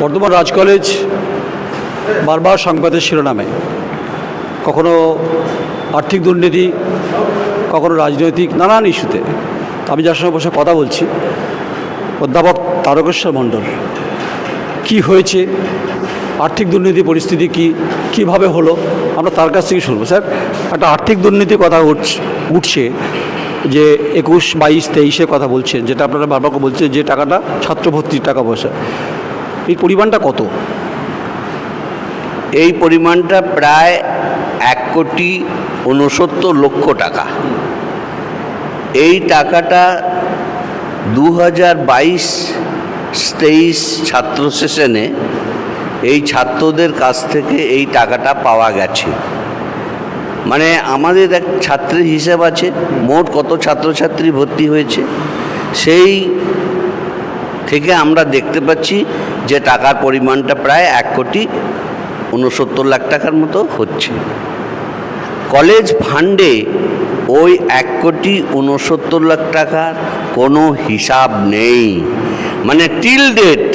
বর্ধমান রাজ college বারবার সংবাদের শিরোনামে। কখনো আর্থিক দুর্নীতি, কখনো রাজনৈতিক নানান ইস্যুতে। আমি যার সঙ্গে বসে কথা বলছি, অধ্যাপক তারকেশ্বর মণ্ডল। কি হয়েছে? আর্থিক দুর্নীতি পরিস্থিতি কি? কীভাবে হলো? আমরা তার কাছ থেকে শুনব। স্যার, একটা আর্থিক দুর্নীতির কথা উঠছে যে একুশ, বাইশ তেইশে কথা বলছেন, যেটা আপনারা বারবার করে বলছেন যে টাকাটা ছাত্র ভর্তির টাকা পয়সা। এই পরিমাণটা কত? এই পরিমাণটা প্রায় এক কোটি উনসত্তর লক্ষ টাকা। এই টাকাটা দু হাজার বাইশ তেইশ ছাত্র সেশনে এই ছাত্রদের কাছ থেকে এই টাকাটা পাওয়া গেছে। মানে আমাদের এক ছাত্রের হিসাব আছে, মোট কত ছাত্রছাত্রী ভর্তি হয়েছে? সেই থেকে আমরা দেখতে পাচ্ছি যে টাকার পরিমাণটা প্রায় এক কোটি উনসত্তর লাখ টাকার মতো হচ্ছে। কলেজ ফান্ডে ওই এক কোটি উনসত্তর লাখ টাকার কোনো হিসাব নেই। মানে টিল ডেট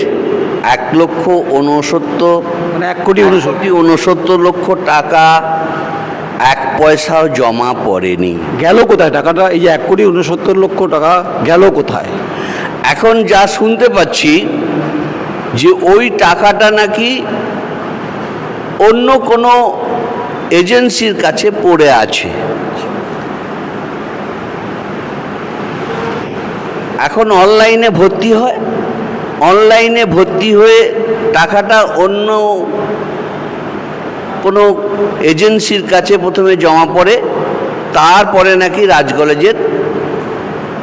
এক লক্ষ উনসত্তর মানে এক কোটি উনসত্তর কোটি উনসত্তর লক্ষ টাকা এক পয়সাও জমা পড়েনি। গেল কোথায়? টাকাটা এই যে এক কোটি উনসত্তর লক্ষ টাকা গেল কোথায়? এখন যা শুনতে পাচ্ছি যে ওই টাকাটা নাকি অন্য কোনো এজেন্সির কাছে পড়ে আছে। এখন অনলাইনে ভর্তি হয়। অনলাইনে ভর্তি হয়ে টাকাটা অন্য কোনো এজেন্সির কাছে প্রথমে জমা পড়ে, তারপরে নাকি রাজ কলেজের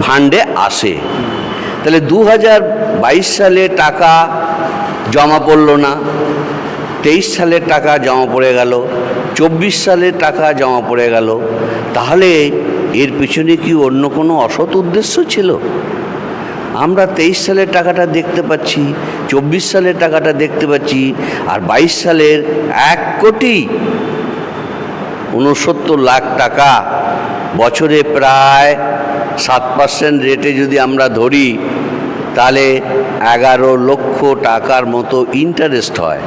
ফান্ডে আসে। তাহলে দু হাজার বাইশ সালে টাকা জমা পড়ল না, তেইশ সালের টাকা জমা পড়ে গেল, চব্বিশ সালের টাকা জমা পড়ে গেল, তাহলে এর পিছনে কি অন্য কোনো অসৎ উদ্দেশ্য ছিল? আমরা তেইশ সালের টাকাটা দেখতে পাচ্ছি, চব্বিশ সালের টাকাটা দেখতে পাচ্ছি, আর বাইশ সালের এক কোটি উনসত্তর লাখ টাকা বছরে প্রায় সাত পার্সেন্ট রেটে যদি আমরা ধরি তাহলে এগারো লক্ষ টাকার মতো ইন্টারেস্ট হয়।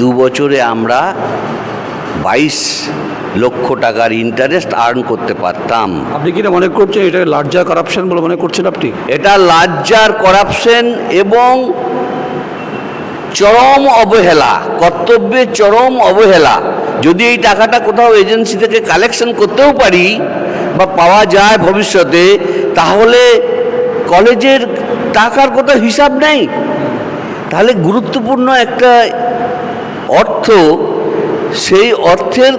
দু বছরে আমরা বাইশ লক্ষ টাকার ইন্টারেস্ট আর্ন করতে পারতাম। আপনি কি মনে করছেন? এটা লার্জার কারাপশন বলে মনে করছেন আপনি? এটা লাজ্জার করাপশন এবং চরম অবহেলা কর্তব্যের চরম অবহেলা। যদি এই টাকাটা কোথাও এজেন্সি থেকে কালেকশন করতেও পারি বা পাওয়া যায় ভবিষ্যতে, তাহলে কলেজের টাকার কোনো হিসাব নেই। তাহলে গুরুত্বপূর্ণ একটা অর্থ, সেই অর্থের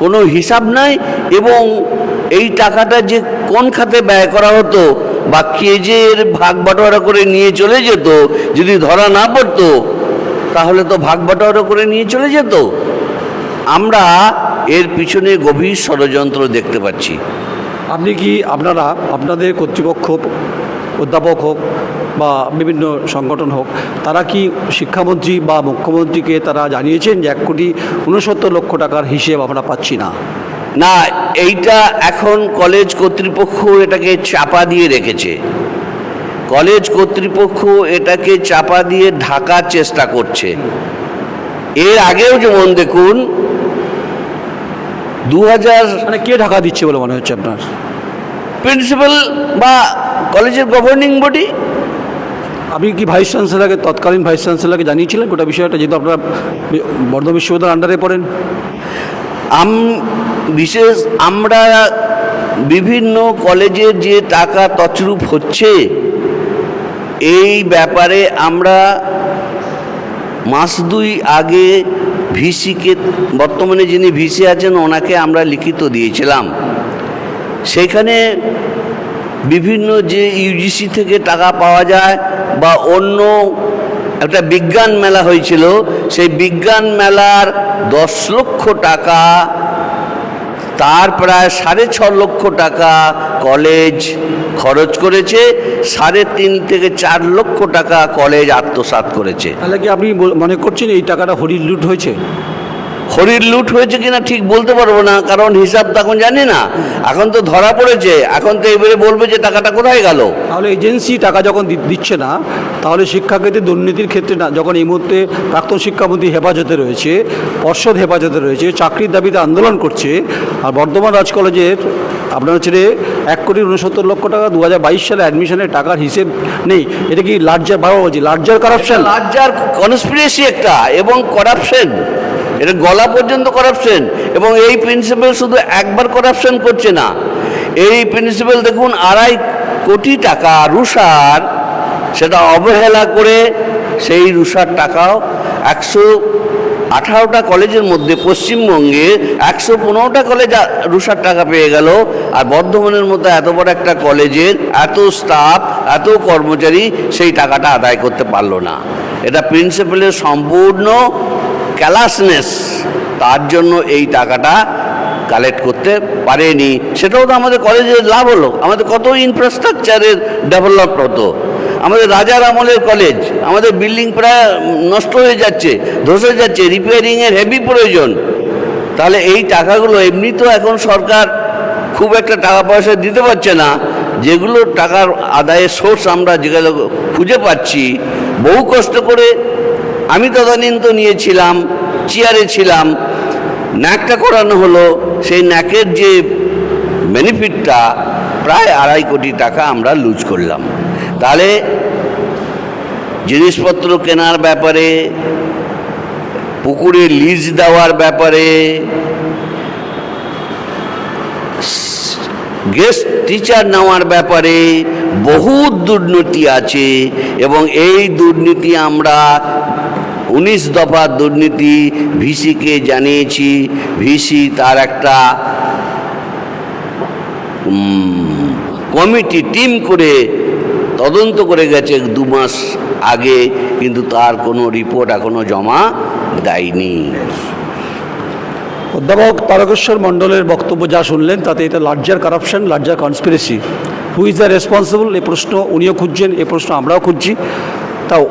কোনো হিসাব নাই এবং এই টাকাটা যে কোন খাতে ব্যয় করা হতো বা কে যে এর ভাগ বাটোয়ারা করে নিয়ে চলে যেত, যদি ধরা না পড়তো, তাহলে তো ভাগ বাটোয়ারা করে নিয়ে চলে যেত। আমরা এর পিছনে গভীর ষড়যন্ত্র দেখতে পাচ্ছি। আপনি কি আপনারা আপনাদের কর্তৃপক্ষ অধ্যাপক হোক বা বিভিন্ন সংগঠন হোক তারা কি শিক্ষামন্ত্রী বা মুখ্যমন্ত্রীকে তারা জানিয়েছেন যে এক কোটি উনসত্তর লক্ষ টাকার হিসেব আমরা পাচ্ছি না? না এইটা এখন কলেজ কর্তৃপক্ষ এটাকে চাপা দিয়ে রেখেছে। কলেজ কর্তৃপক্ষ এটাকে চাপা দিয়ে ঢাকার চেষ্টা করছে। এর আগেও যেমন দেখুন দু হাজার মানে কে ঢাকা দিচ্ছে বলে মনে হচ্ছে আপনার? প্রিন্সিপাল বা কলেজের গভর্নিং বডি আপনি কি ভাইস চ্যান্সেলারকে তৎকালীন ভাইস চ্যান্সেলারকে জানিয়েছিলেন? গোটা বিষয়টা যেহেতু আপনারা বর্ধমান বিশ্ববিদ্যালয়ের আন্ডারে পড়েন। আম বিশেষ আমরা বিভিন্ন কলেজের যে টাকা তছরূপ হচ্ছে এই ব্যাপারে আমরা মাস দুই আগে ভিসিকে, বর্তমানে যিনি ভিসি আছেন, ওনাকে আমরা লিখিত দিয়েছিলাম। সেখানে বিভিন্ন যে ইউজিসি থেকে টাকা পাওয়া যায় বা অন্য একটা বিজ্ঞান মেলা হয়েছিল, সেই বিজ্ঞান মেলার দশ লক্ষ টাকা তার প্রায় সাড়ে ছ লক্ষ টাকা কলেজ খরচ করেছে, সাড়ে তিন থেকে চার লক্ষ টাকা কলেজ আত্মসাত করেছে। তাহলে কি আপনি মনে করছেন এই টাকাটা হরির লুট হয়েছে? হরির লুট হয়েছে কিনা ঠিক বলতে পারব না কারণ হিসাব তো এখন জানি না। এখন তো ধরা পড়েছে এখন তো এবারে বলবে যে টাকাটা কোথায় গেল। তাহলে এজেন্সি টাকা যখন দিচ্ছে না তাহলে শিক্ষাক্ষেত্রে দুর্নীতির ক্ষেত্রে না যখন এই মুহূর্তে প্রাক্তন শিক্ষামন্ত্রী হেফাজতে রয়েছে পর্ষদ হেফাজতে রয়েছে চাকরির দাবিতে আন্দোলন করছে আর বর্ধমান রাজ কলেজের আপনার হচ্ছে এক কোটি উনসত্তর লক্ষ টাকা দু হাজার বাইশ সালে অ্যাডমিশনের টাকার হিসেব নেই। এটা কি লার্জার ভাবা বলছি লার্জার কারাপশন লার্জার কনস্পিরেসি একটা এবং করাপশন এটা গলা পর্যন্ত করাপশন এবং এই প্রিন্সিপাল শুধু একবার করাপশন করছে না। এই প্রিন্সিপাল দেখুন, আড়াই কোটি টাকা রুষার সেটা অবহেলা করে সেই রুষার টাকাও একশো আঠারোটা কলেজের মধ্যে পশ্চিমবঙ্গে একশো পনেরোটা কলেজ রুষার টাকা পেয়ে গেল। আর বর্ধমানের মতো এত বড় একটা কলেজের এত স্টাফ এত কর্মচারী সেই টাকাটা আদায় করতে পারল না। এটা প্রিন্সিপালের সম্পূর্ণ ক্যালাসনেস তার জন্য এই টাকাটা কালেক্ট করতে পারেনি। সেটাও তো আমাদের কলেজের লাভ হলো। আমাদের কত ইনফ্রাস্ট্রাকচারের ডেভেলপ হতো। আমাদের রাজার আমলের কলেজ আমাদের বিল্ডিং প্রায় নষ্ট হয়ে যাচ্ছে, ধসে যাচ্ছে রিপেয়ারিংয়ের হেভি প্রয়োজন। তাহলে এই টাকাগুলো এমনি তো এখন সরকার খুব একটা টাকা পয়সা দিতে পারছে না। যেগুলো টাকার আদায়ের সোর্স আমরা যেগুলো খুঁজে পাচ্ছি, বহু কষ্ট করে আমি তদানীন তো নিয়েছিলাম, চেয়ারে ছিলাম। ন্যাকটা করানো হলো, সেই ন্যাকের যে বেনিফিটটা প্রায় আড়াই কোটি টাকা আমরা লুজ করলাম। তাহলে জিনিসপত্র কেনার ব্যাপারে, পুকুরে লিজ দেওয়ার ব্যাপারে গেস্ট টিচার নেওয়ার ব্যাপারে বহু দুর্নীতি আছে এবং এই দুর্নীতি আমরা উনিশ দফা দুর্নীতি ভিসিকে জানিয়েছি। ভিসি তার একটা কমিটি, টিম করে তদন্ত করে গেছে দু মাস আগে, কিন্তু তার কোনো রিপোর্ট এখনও জমা দেয়নি। অধ্যাপক তারকেশ্বর মণ্ডলের বক্তব্য যা শুনলেন, তাতে এটা larger corruption larger conspiracy who is the responsible এ প্রশ্ন উনিও খুঁজছেন, এ প্রশ্ন আমরাও খুঁজছি। তাও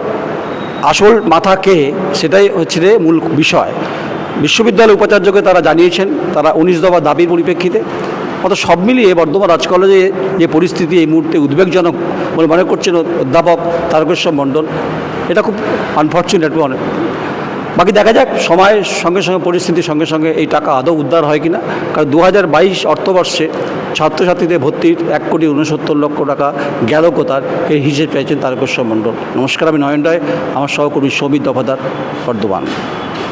আসল মাথা কে, সেটাই হচ্ছে মূল বিষয়। বিশ্ববিদ্যালয় উপাচার্যকে তারা জানিয়েছেন, তারা উনিশ দফা দাবির পরিপ্রেক্ষিতে। অত সব মিলিয়ে বর্ধমান রাজ কলেজে যে পরিস্থিতি এই মুহূর্তে উদ্বেগজনক বলে মনে করছেন অধ্যাপক তারকেশ্বর মণ্ডল, এটা খুব আনফর্চুনেট মনে বাকি দেখা যাক, সময়ের সঙ্গে সঙ্গে, পরিস্থিতির সঙ্গে সঙ্গে এই টাকা আদৌ উদ্ধার হয় কিনা। কারণ দু হাজার বাইশ অর্থবর্ষে ছাত্রছাত্রীদের ভর্তির এক কোটি উনসত্তর লক্ষ টাকা গেল কোথার এই হিসেব চাইছেন তারকেশ্বর মণ্ডল। নমস্কার, আমি নয়ন রায় আমার সহকর্মী সৌমিত দফাদার, বর্ধমান।